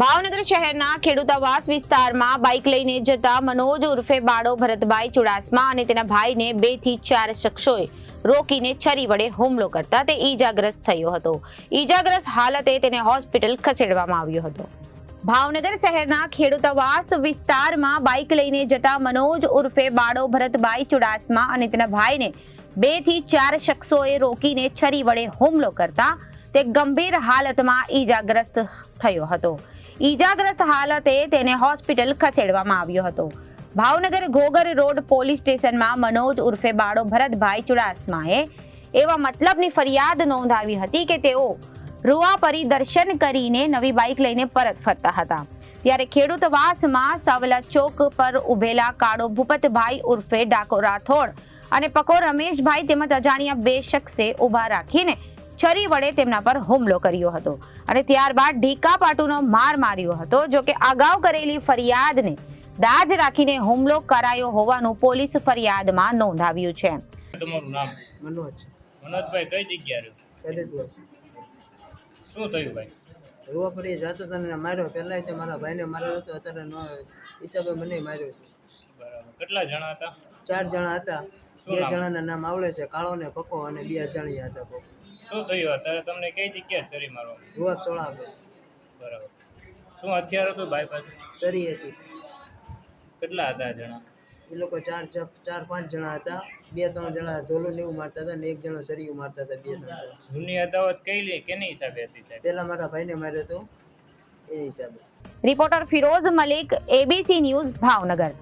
ભાવનગર શહેરના ખેડૂતાવાસ વિસ્તારમાં બાઇક લઈને જતા મનોજ ઉર્ફે બાળો ભરતભાઈ ચુડાસમા અને તેના ભાઈને બેથી ચાર શખ્સોએ રોકીને છરી વડે હુમલો કરતા તે ઈજાગ્રસ્ત થયો હતો. ઈજાગ્રસ્ત હાલતે તેને હોસ્પિટલ ખસેડવામાં આવ્યો હતો. ભાવનગર શહેરના ખેડૂતાવાસ વિસ્તારમાં બાઇક લઈને જતા મનોજ ઉર્ફે બાળો ભરતભાઈ ચુડાસમા અને તેના ભાઈને બેથી ચાર શખ્સોએ રોકીને છરી વડે હુમલો કરતા તે ગંભીર હાલતમાં ઈજાગ્રસ્ત થયો હતો. ઈજાગ્રસ્ત હાલતે તેને હોસ્પિટલ ખસેડવામાં આવ્યો હતો. ભાવનગર ઘોગર રોડ પોલીસ સ્ટેશનમાં મનોજ ઉર્ફે બાળો ભરતભાઈ ચુડાસમાએ એવા મતલબની ફરિયાદ નોંધાવી હતી કે તેઓ રૂવાપરી દર્શન કરીને નવી બાઇક લઈને પરત ફરતા હતા. ત્યારે ખેડૂતવાસમાં સાવલા ચોક પર ઉભેલા કાળો ભૂપતભાઈ ઉર્ફે ડાકો રાઠોડ અને પકો રમેશભાઈ તેમજ અજાણ્યા બે શખ્સે ઊભા રાખીને છરી વડે તેમના પર હુમલો કર્યો હતો. અને ત્યારબાદ ઢીકા પાટુનો માર માર્યો હતો જો કે અગાઉ કરેલી ફરિયાદને દાજ રાખીને હુમલો કરાયો હોવાનું પોલીસ ફરિયાદમાં નોંધાવ્યું છે. તમારું નામ? મનોજ. મનોજભાઈ કઈ જગ્યાએ રહ્યું? શું થયું ભાઈ? રૂવાપરી જતો તને માર્યો. પહેલા તે મારા ભાઈને માર્યો હતો અત્યારે નો હિસાબે મને માર્યો છે. બરાબર. કેટલા જણા હતા? ચાર જણા હતા. બે જણાના નામ આવડે છે કાળો ને પકો અને બે અજાણ્યા હતા પકો શું થયું? અત્યારે તમને કઈ જગ્યાએ છરી મારો રૂવાપ સોળા બરાબર. શું હથિયાર હતું ભાઈ પાસે? સરી હતી. કેટલા હતા જણા? એ લોકો ચાર ચાર- ચાર પાંચ જણા હતા. બે ત્રણ જણા ધોલું ને એવું મારતા હતા ને એક જણો સરિયું મારતા હતા બે ત્રણ જૂની અદાવત કઈ લે કેની હિસાબે હતી સાહેબ? પેલા મારા ભાઈને માર્યો હતો એ હિસાબે. Reporter Firoz Malik ABC news Bhavnagar.